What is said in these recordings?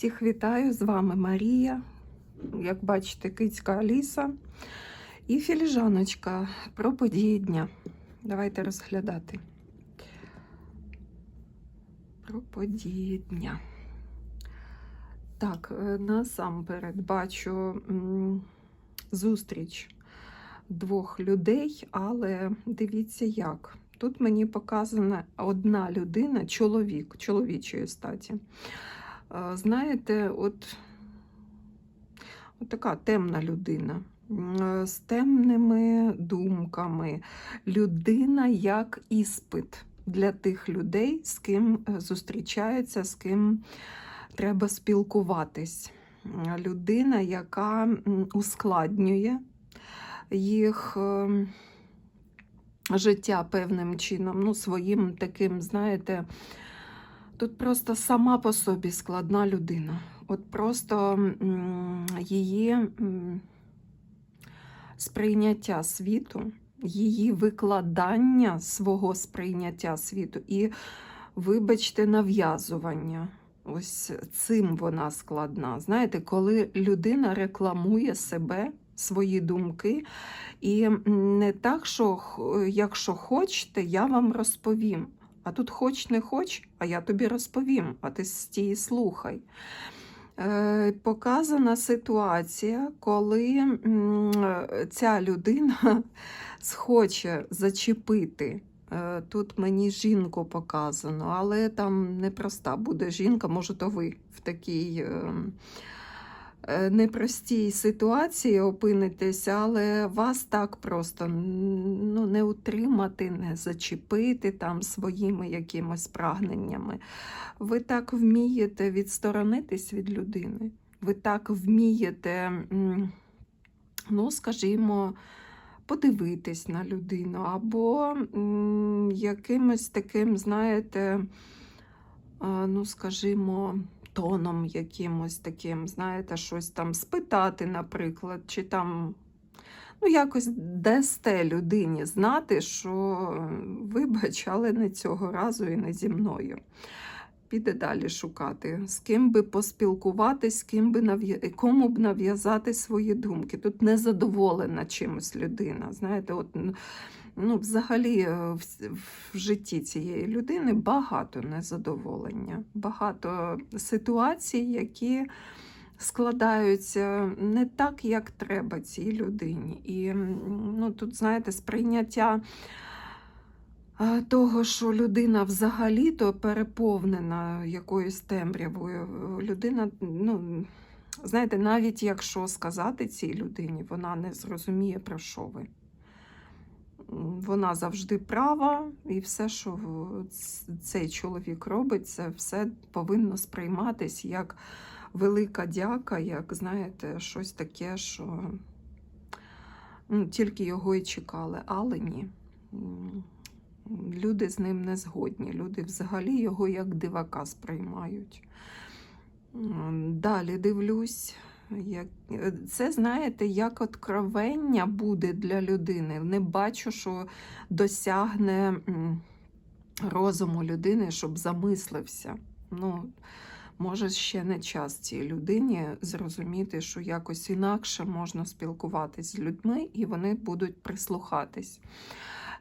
Всіх вітаю, з вами Марія. Як бачите, кицька Аліса і філіжаночка про події дня. Давайте розглядати. Про події дня. Так, е, насамперед бачу зустріч двох людей, але дивіться як. Тут мені показана одна людина, чоловік, чоловічої статі. Знаєте, от, от така темна людина е, з темними думками. Людина як іспит для тих людей, з ким е, зустрічається, з ким треба спілкуватись. Людина, яка ускладнює їх е, життя певним чином, ну, своїм таким, знаєте, Тут просто сама по собі складна людина. От просто її сприйняття світу, її викладання свого сприйняття світу і, вибачте, нав'язування. Ось цим вона складна. Знаєте, коли людина рекламує себе, свої думки, і не так, що якщо хочете, я вам розповім. А тут хоч не хоч, а я тобі розповім, а ти стій слухай. Е, показана ситуація, коли ця людина схоче зачепити. Е, Тут мені жінку показано, але там непроста буде жінка, може, то ви в такій е, е, непростій ситуації опинитесь, але вас так просто ну, не утримати, не зачепити там своїми якимось прагненнями. Ви так вмієте відсторонитись від людини. Ви так вмієте, ну, скажімо, подивитись на людину, або якимось таким, знаєте, ну, скажімо, тоном якимось таким, знаєте, щось там спитати, наприклад, чи там. Ну, якось дасте людині знати, що вибач, але не цього разу і не зі мною. Піде далі шукати, з ким би поспілкуватись, з ким би нав'я- кому б нав'язати свої думки. Тут незадоволена чимось людина. Знаєте, от, ну, взагалі е, в, в житті цієї людини багато незадоволення, багато ситуацій, які складаються не так, як треба цій людині. І ну, тут, знаєте, сприйняття того, що людина взагалі-то переповнена якоюсь темрявою. Людина, ну, знаєте, навіть якщо сказати цій людині, вона не зрозуміє, про що ви. Вона завжди права, і все, що цей чоловік робить, це все повинно сприйматись як велика дяка, як, знаєте, щось таке, що ну, тільки його і чекали, але ні. Люди з ним не згодні. Люди взагалі його як дивака сприймають. Далі дивлюсь. Це, знаєте, як откровення буде для людини. Не бачу, що досягне розуму людини, щоб замислився. Ну, може, ще не час цій людині зрозуміти, що якось інакше можна спілкуватись з людьми, і вони будуть прислухатись.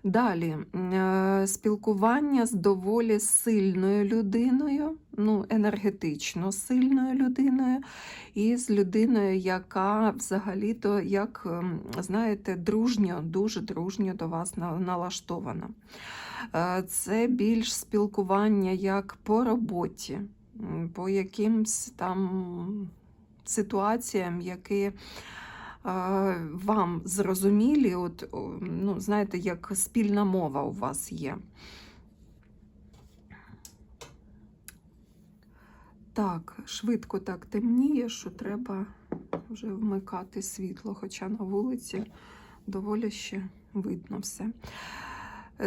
Далі е, спілкування з доволі сильною людиною, ну, енергетично сильною людиною, і з людиною, яка взагалі-то, як ем, знаєте, дружньо, дуже дружньо до вас налаштована. Е, Це більш спілкування як по роботі, по якимсь там ситуаціям, які вам зрозумілі, от, ну, знаєте, як спільна мова у вас є. Так, швидко так темніє, що треба вже вмикати світло, хоча на вулиці доволі ще видно все.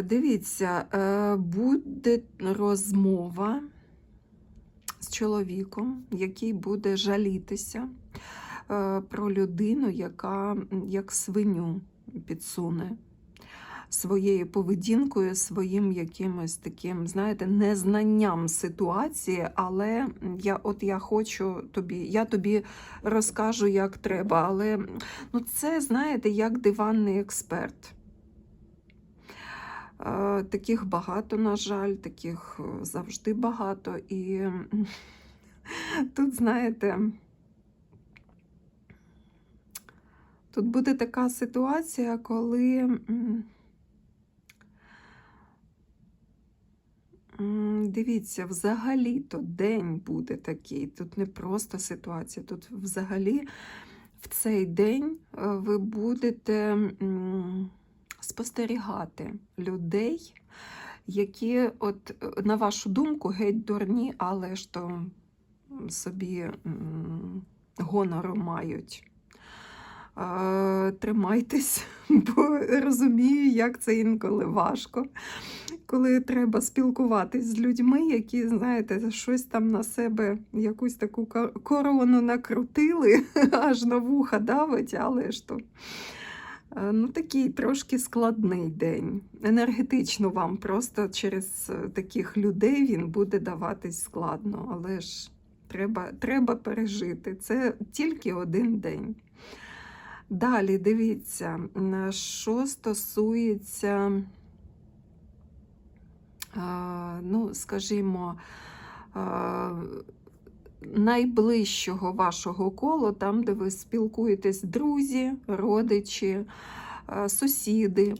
Дивіться, е, буде розмова з чоловіком, який буде жалітися про людину, яка як свиню підсуне. своєю поведінкою, своїм якимось таким, знаєте, незнанням ситуації, але я от я хочу тобі, я тобі розкажу, як треба. Але ну, це, знаєте, як диванний експерт. Е, Таких багато, на жаль, таких е, завжди багато. І тут, знаєте, тут буде така ситуація, коли. Дивіться, взагалі-то день буде такий. Тут не просто ситуація, тут взагалі в цей день е, ви будете спостерігати людей, які, от, е, на вашу думку, геть дурні, але ж то собі гонору мають. Тримайтесь, бо розумію, як це інколи важко, коли треба спілкуватись з людьми, які, знаєте, щось там на себе, якусь таку корону накрутили, аж на вуха давить, але ж то. е, Ну, такий трошки складний день. Енергетично вам просто через е, таких людей він буде даватись складно, але ж треба, треба пережити. Це тільки один день. Далі дивіться, що стосується, ну, скажімо, найближчого вашого кола, там, де ви спілкуєтесь, друзі, родичі, сусіди.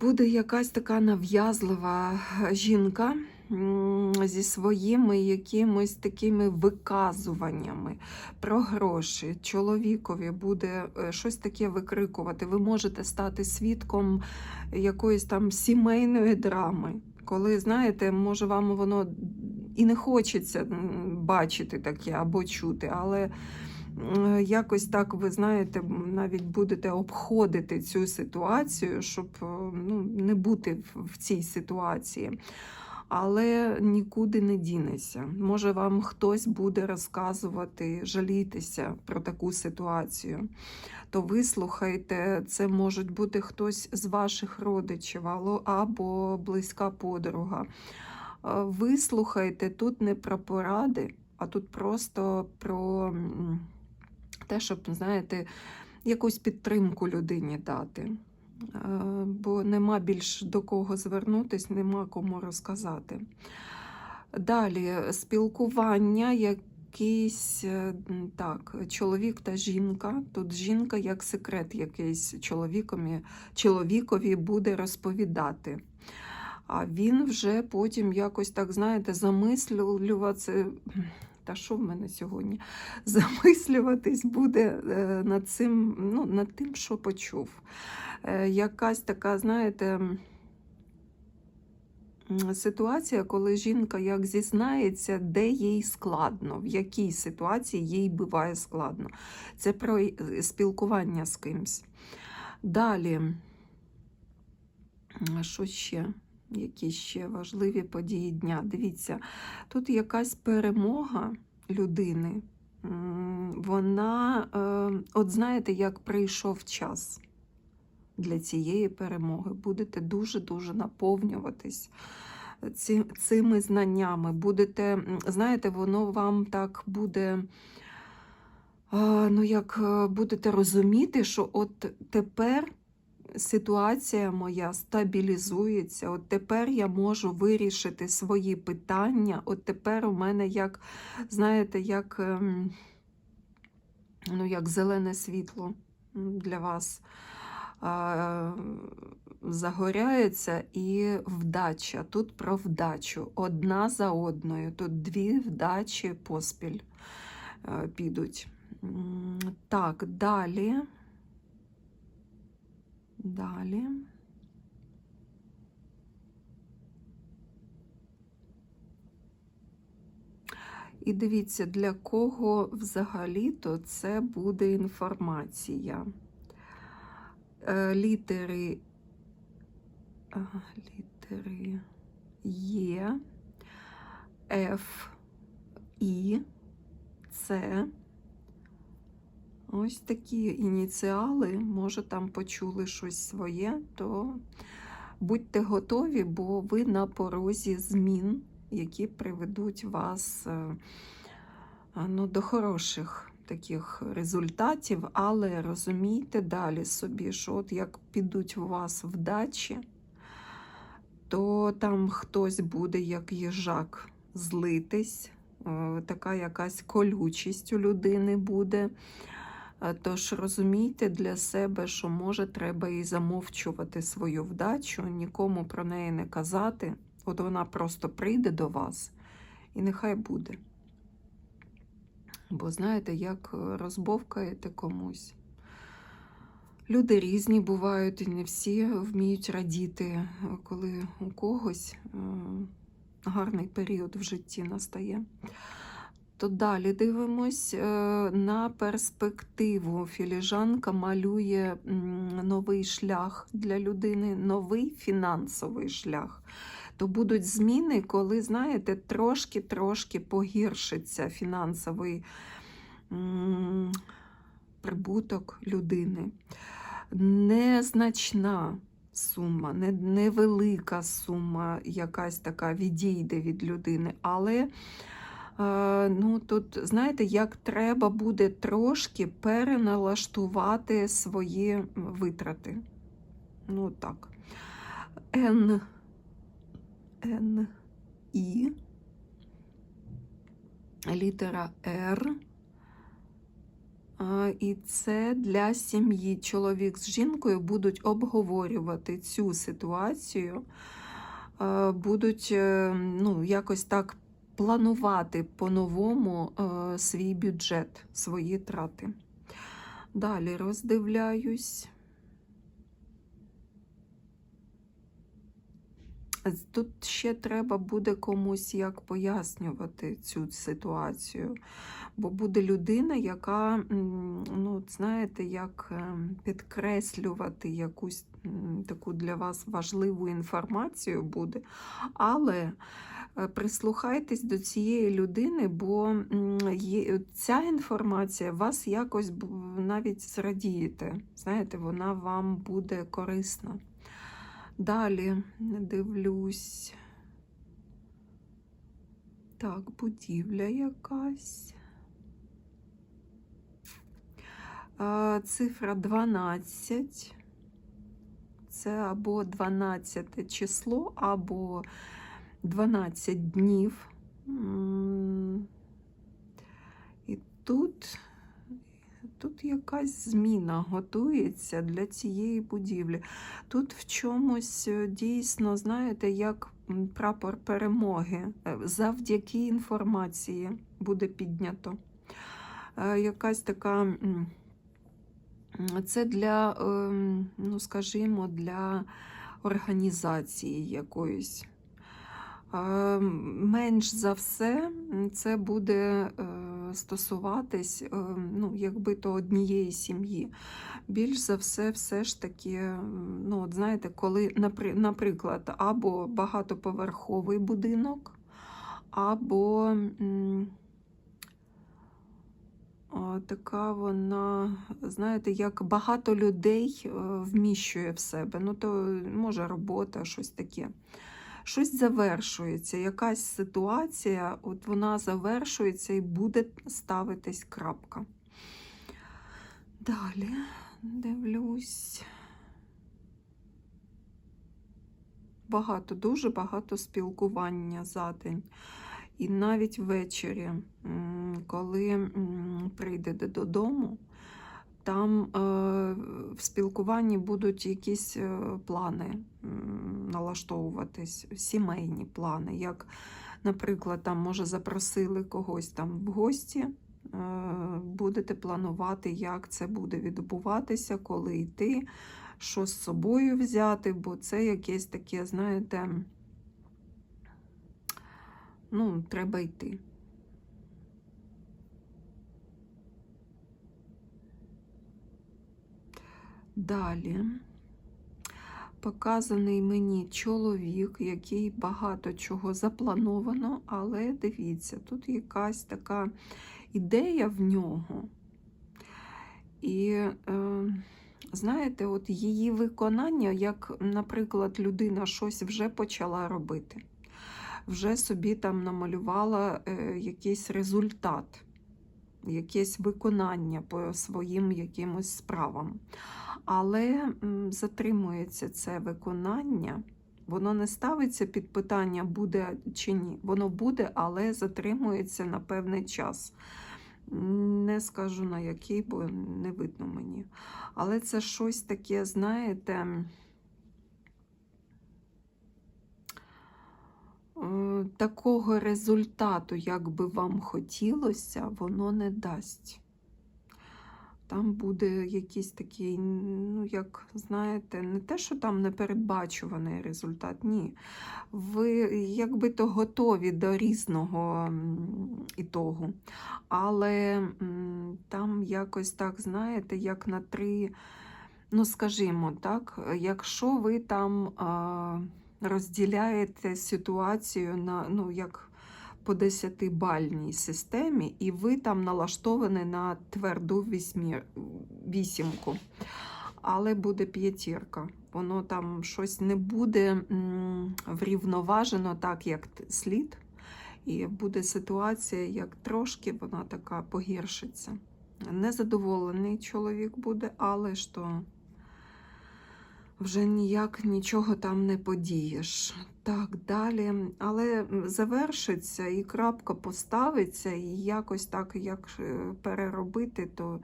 Буде якась така нав'язлива жінка зі своїми якимось такими виказуваннями про гроші. Чоловікові буде е, щось таке викрикувати. Ви можете стати свідком якоїсь там сімейної драми. Коли, знаєте, може вам воно і не хочеться бачити таке або чути, але якось так, ви знаєте, навіть будете обходити цю ситуацію, щоб е, ну, не бути в- цій ситуації. Але нікуди не дінеся. Може, вам хтось буде розказувати, жалітися про таку ситуацію. То вислухайте, це може бути хтось з ваших родичів або близька подруга. Е, Вислухайте тут не про поради, а тут просто про те, щоб, знаєте, якусь підтримку людині дати. Е, Бо нема більш до кого звернутись, нема кому розказати. Далі спілкування, якийсь е, так, чоловік та жінка. Тут жінка як секрет якийсь чоловікові, чоловікові буде розповідати. А він вже потім якось так, знаєте, замислюватися. Та що в мене сьогодні? Замислюватись буде е, над цим, ну, над тим, що почув. Е, Якась така, знаєте, ситуація, коли жінка як зізнається, де їй складно, в якій ситуації їй буває складно. Це про е, спілкування з кимсь. Далі, що ще? Які ще важливі події дня? Дивіться, тут якась перемога людини. Вона, е, от знаєте, як прийшов час для цієї перемоги. Будете дуже-дуже наповнюватись ці, цими знаннями. Будете, знаєте, воно вам так буде. Ну, як е, будете розуміти, що от тепер ситуація моя стабілізується, от тепер я можу вирішити свої питання, от тепер у мене як, знаєте, як, ем, ну, як зелене світло для вас загоряється і вдача. Тут про вдачу. Одна за одною. Тут дві вдачі поспіль е, підуть. Так, далі. Далі. І дивіться, для кого взагалі-то це буде інформація. Е, Літери, літери Є, Ф, І, С, Ось такі ініціали, може, там почули щось своє, то будьте готові, бо ви на порозі змін, які приведуть вас е, ну, до хороших таких результатів, але розумійте далі собі, що от як підуть у вас вдачі, то там хтось буде як їжак злитись, е, така якась колючість у людини буде. Е, Тож розумійте для себе, що може треба і замовчувати свою вдачу, нікому про неї не казати. От вона просто прийде до вас і нехай буде. Бо знаєте, як розбовкаєте комусь. Люди різні бувають, і не всі вміють радіти, коли у когось е, гарний період в житті настає. То далі дивимось е, на перспективу. Філіжанка малює новий шлях для людини, новий фінансовий шлях. То будуть зміни, коли, знаєте, трошки-трошки погіршиться фінансовий прибуток людини. Незначна сума, невелика сума, якась така відійде від людини, але Ну, тут, знаєте, як треба буде трошки переналаштувати свої витрати. Ну, так. Н, Н, І, літера Р. І це для сім'ї. Чоловік з жінкою будуть обговорювати цю ситуацію, будуть е, ну, якось так планувати по-новому е, свій бюджет, свої трати. Далі роздивляюсь. Тут ще треба буде комусь як пояснювати цю ситуацію, бо буде людина, яка, ну, знаєте, як е, підкреслювати якусь таку для вас важливу інформацію буде, але прислухайтесь до цієї людини, бо ця інформація вас якось навіть зрадієте. Знаєте, вона вам буде корисна. Далі дивлюсь. Так, будівля якась. Цифра 12. Це або 12 число, або 12 днів. І тут, тут якась зміна готується для цієї будівлі. Тут в чомусь е, дійсно, знаєте, як прапор перемоги е, завдяки інформації буде піднято. Е, Якась така. Це для, ем, ну скажімо, для організації якоїсь. Менш за все, це буде е, стосуватись е, ну, якби то однієї сім'ї. Більш за все, все ж таки, ну, от знаєте, коли, наприклад, або багатоповерховий будинок, або така вона, знаєте, як багато людей е, вміщує в себе. Ну, то може робота, щось таке. Щось завершується, якась ситуація, от вона завершується і буде ставитись крапка. Далі дивлюсь. Багато, дуже багато спілкування за день. І навіть ввечері, коли м, прийдете додому, там е, в спілкуванні будуть якісь е, плани налаштовуватись, сімейні плани. Як, наприклад, там, може, запросили когось там в гості, е, будете планувати, як це буде відбуватися, коли йти, що з собою взяти, бо це якесь таке, знаєте, ну, треба йти. Далі. Показаний мені чоловік, який багато чого заплановано, але дивіться, тут якась така ідея в нього. І е, знаєте, от її виконання, як, наприклад, людина щось вже почала робити, вже собі там намалювала е, якийсь результат, якесь виконання по своїм якимось справам. Але затримується це виконання. Воно не ставиться під питання, буде чи ні. Воно буде, але затримується на певний час. Не скажу на який, бо не видно мені. Але це щось таке, знаєте, такого результату, як би вам хотілося, воно не дасть. Там буде якийсь такий, ну, як знаєте, не те, що там непередбачуваний результат, ні. Ви якби то готові до різного ітогу. Але там якось так, знаєте, як на три, ну скажімо так, якщо ви там розділяєте ситуацію на, ну, як по 10-бальній системі, і ви там налаштовані на тверду вісьмір, вісімку. Але буде п'ятірка. Воно там щось не буде врівноважено так, як слід. І буде ситуація, як трошки вона така погіршиться. Незадоволений чоловік буде, але то вже ніяк нічого там не подієш. Так, далі. Але завершиться і крапка поставиться, і якось так, як е, переробити, то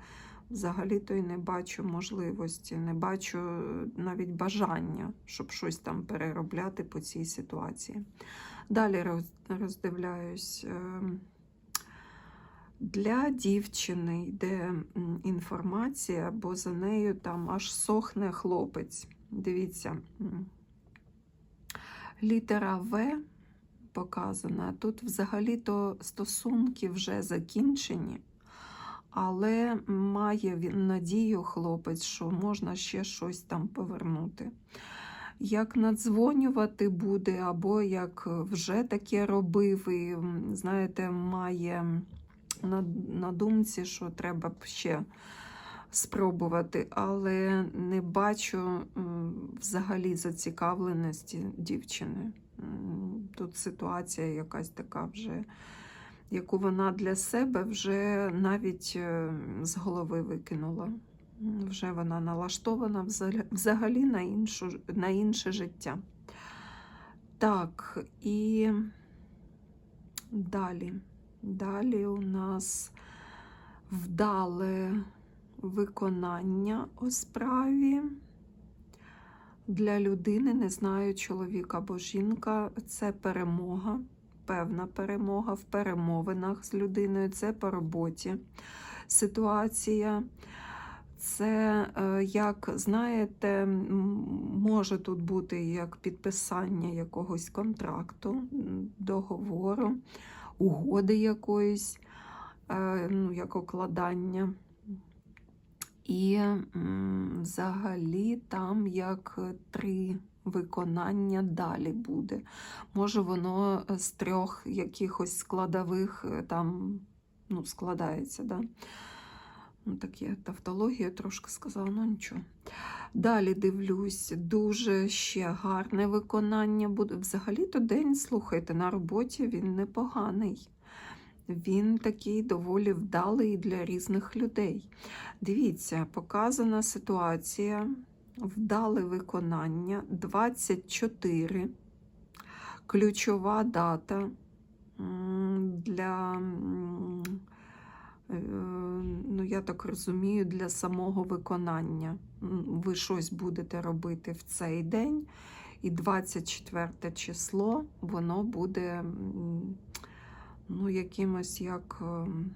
взагалі-то й не бачу можливості, не бачу е, навіть бажання, щоб щось там переробляти по цій ситуації. Далі роздивляюсь. ем, Для дівчини йде інформація, бо за нею там аж сохне хлопець. Дивіться, літера В показана. Тут взагалі-то стосунки вже закінчені, але має надію хлопець, що можна ще щось там повернути. Як надзвонювати буде, або як вже таке робив, і, знаєте, має на, на думці, що треба б ще спробувати, але не бачу взагалі зацікавленості дівчини. Тут ситуація якась така вже, яку вона для себе вже навіть е, з голови викинула. Вже вона налаштована взагалі- на, іншу, на інше життя. Так, і далі. Далі у нас вдале виконання у справі. Для людини, не знаю, чоловік або жінка, це перемога, певна перемога в перемовинах з людиною, це по роботі ситуація. Це, е, як знаєте, може тут бути як підписання якогось контракту, договору, угоди якоїсь, е, ну, як окладання. І взагалі там як три виконання далі буде. Може, воно з трьох якихось складових е, там ну, складається. Да? Ну, так я тавтологію трошки сказала, ну нічого. Далі дивлюсь, дуже ще гарне виконання буде. Взагалі-то день, слухайте, на роботі він непоганий. Він такий доволі вдалий для різних людей. Дивіться, показана ситуація, вдале виконання 24, ключова дата для, е, ну, я так розумію, для самого виконання. Ви щось будете робити в цей день, і 24 число воно буде. Ну, якимось як, ем,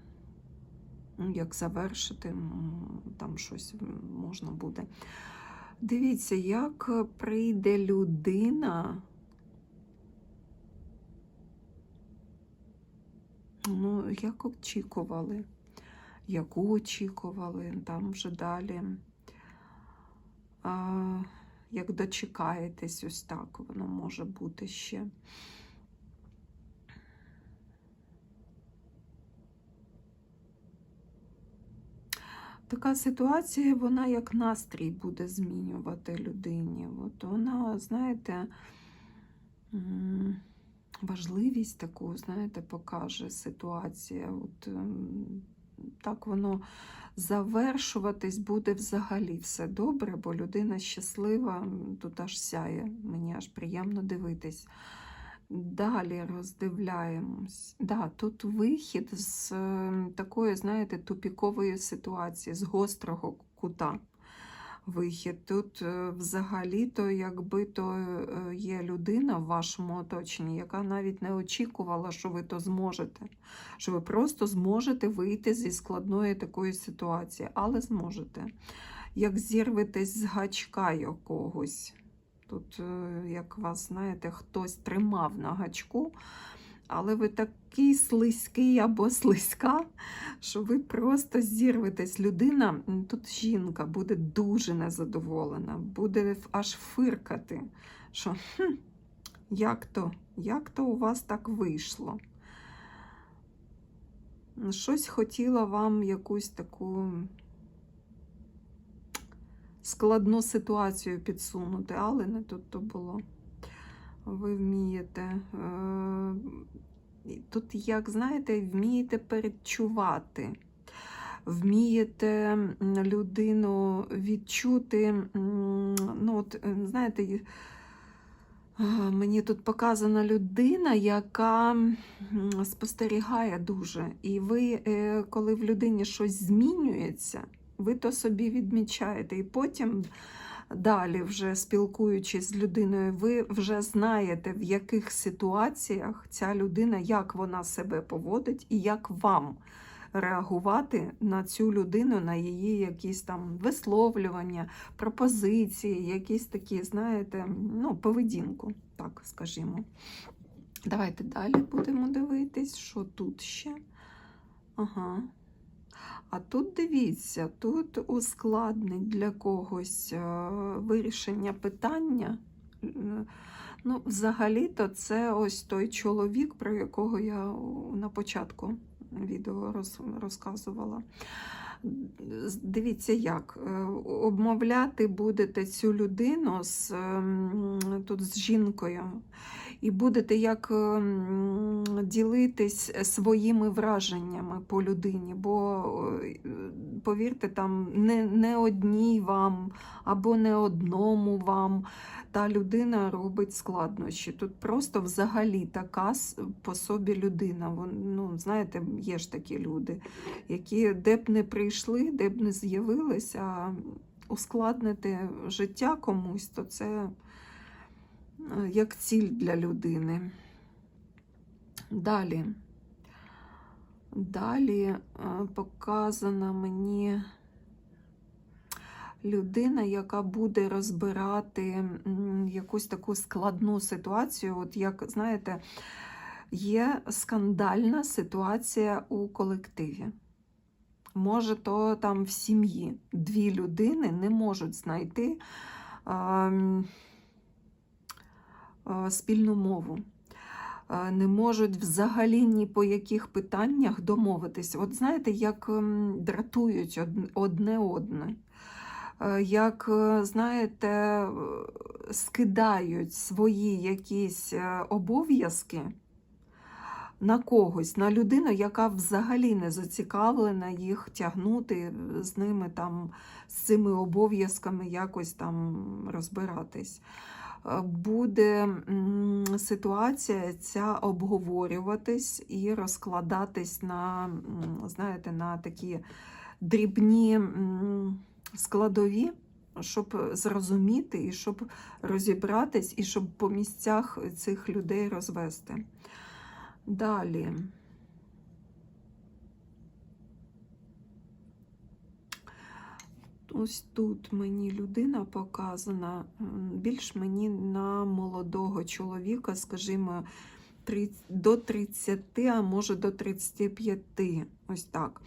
ну, як завершити, там щось можна буде. Дивіться, як прийде людина. Ну, як очікували, яку очікували, там вже далі. А, як дочекаєтесь, ось так воно може бути ще. Така ситуація, вона як настрій буде змінювати людині. От вона, знаєте, важливість таку, знаєте, покаже ситуація. От, ем, так воно завершуватись буде взагалі все добре, бо людина щаслива, тут аж сяє, мені аж приємно дивитись. Далі роздивляємось. Да, тут вихід з е, такої, знаєте, тупікової ситуації, з гострого кута. Вихід. Тут е, взагалі-то, якби то е, є людина в вашому оточенні, яка навіть не очікувала, що ви то зможете. Що ви просто зможете вийти зі складної такої ситуації, але зможете. Як зірветесь з гачка якогось. Тут, е, як вас, знаєте, хтось тримав на гачку, але ви такий слизький або слизька, що ви просто зірветесь. Людина, тут жінка, буде дуже незадоволена, буде аж фиркати, що хм, як то, як то у вас так вийшло? Щось хотіла вам якусь таку складну ситуацію підсунути, але не тут то було. Ви вмієте. е, Тут, як знаєте, вмієте передчувати, вмієте людину відчути. Ну, от, е, знаєте, мені тут показана людина, яка спостерігає дуже. І ви, е, коли в людині щось змінюється, ви то собі відмічаєте. І потім далі, вже спілкуючись з людиною, ви вже знаєте, в яких ситуаціях ця людина, як вона себе поводить і як вам реагувати на цю людину, на її якісь там висловлювання, пропозиції, якісь такі, знаєте, ну, поведінку, так скажімо. Давайте далі будемо дивитись, що тут ще. Ага. А тут дивіться, тут ускладнить для когось е, вирішення питання. Е, Ну, взагалі-то це ось той чоловік, про якого я на початку відео розказувала. Дивіться, як е, обмовляти будете цю людину з, ем, тут з жінкою, і будете як ем, ділитись своїми враженнями по людині, бо, е, повірте, там не, не одній вам або не одному вам та людина робить складнощі. Тут просто взагалі така по собі людина. Ну, знаєте, є ж такі люди, які де б не прийшли, де б не з'явилися, ускладнити життя комусь, то це е, як ціль для людини. Далі. Далі е, показана мені людина, яка буде розбирати якусь таку складну ситуацію. От як знаєте, є скандальна ситуація у колективі. Може, то там в сім'ї дві людини не можуть знайти е, спільну мову. Е, Не можуть взагалі ні по яких питаннях домовитись. От знаєте, як ем, дратують одне одне. Е, Як, е, знаєте, е, скидають свої якісь е, обов'язки на когось, на людину, яка взагалі не зацікавлена їх тягнути з ними там, з цими обов'язками якось там розбиратись. Е, Буде ситуація ця обговорюватись і розкладатись на, знаєте, на такі дрібні складові, щоб зрозуміти і щоб розібратись, і щоб по місцях цих людей розвести. Далі. Ось тут мені людина показана, більш мені на молодого чоловіка, скажімо, до 30, а може до 35. Ось так.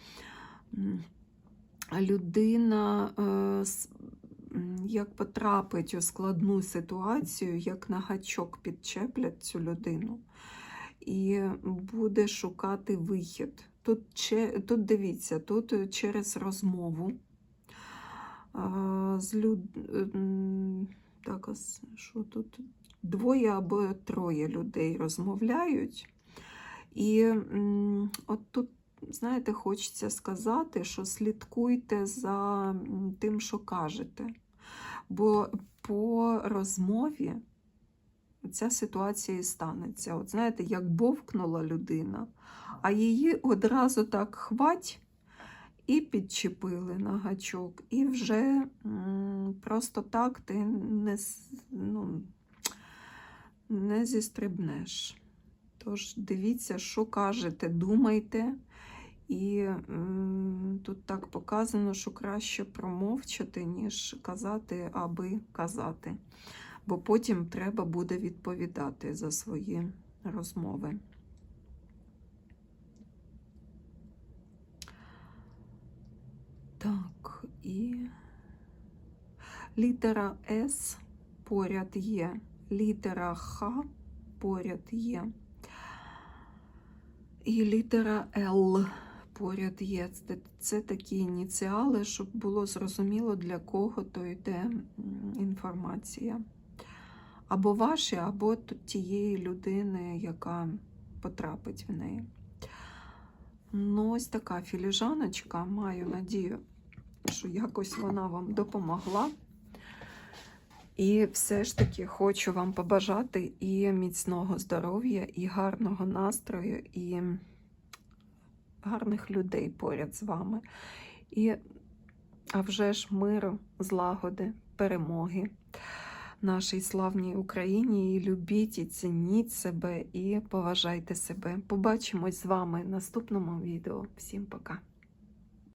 Людина е, як потрапить у складну ситуацію, як на гачок підчеплять цю людину і буде шукати вихід. Тут, тут дивіться, тут через розмову з люд... так, що тут? Двоє або троє людей розмовляють. І от тут, знаєте, хочеться сказати, що слідкуйте за тим, що кажете. Бо по розмові ця ситуація і станеться. От знаєте, як бовкнула людина, а її одразу так хвать і підчепили на гачок, і вже просто так ти не, ну, не зістрибнеш. Тож дивіться, що кажете, думайте. І тут так показано, що краще промовчати, ніж казати, аби казати. Бо потім треба буде відповідати за свої розмови. Так, і літера С поряд є, літера Х поряд є. І літера Л поряд є. Це, це такі ініціали, щоб було зрозуміло, для кого то йде інформація. Або ваші, або тієї людини, яка потрапить в неї. Ну, ось така філіжаночка. Маю надію, що якось вона вам допомогла. І все ж таки хочу вам побажати і міцного здоров'я, і гарного настрою, і гарних людей поряд з вами. І, а вже ж миру, злагоди, перемоги нашій славній Україні. І любіть, і цініть себе, і поважайте себе. Побачимось з вами в наступному відео. Всім пока!